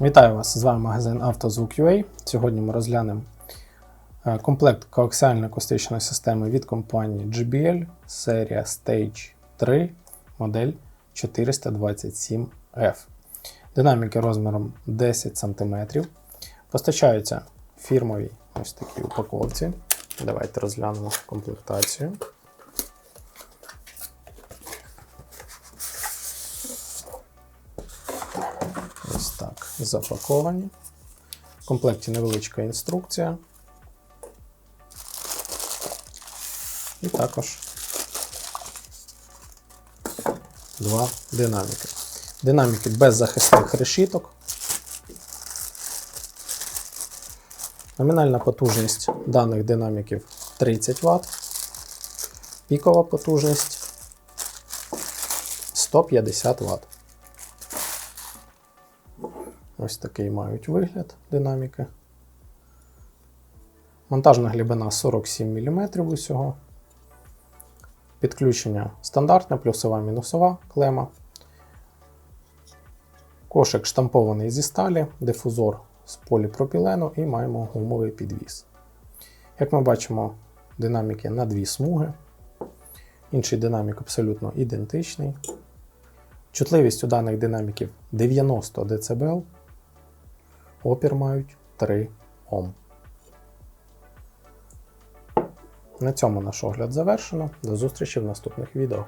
Вітаю вас! З вами магазин «Автозвук.UA». Сьогодні ми розглянемо е, комплект коаксіально-акустичної системи від компанії JBL, серія Stage 3, модель 427F. Динаміки розміром 10 см. Постачаються в фірмовій ось такій упаковці. Давайте розглянемо комплектацію. Ось так, запаковані. В комплекті невеличка інструкція. І також два динаміки. Динаміки без захисних решіток. Номінальна потужність даних динаміків 30 Вт. Пікова потужність 150 Вт. Ось такий мають вигляд динаміки. Монтажна глибина 47 мм усього. Підключення стандартне, плюсова мінусова клема. Кошик штампований зі сталі, дифузор з поліпропілену і маємо гумовий підвіс. Як ми бачимо, динаміки на дві смуги. Інший динамік абсолютно ідентичний. Чутливість у даних динаміків 90 дБ. Опір мають 3 Ом. На цьому наш огляд завершено. До зустрічі в наступних відео.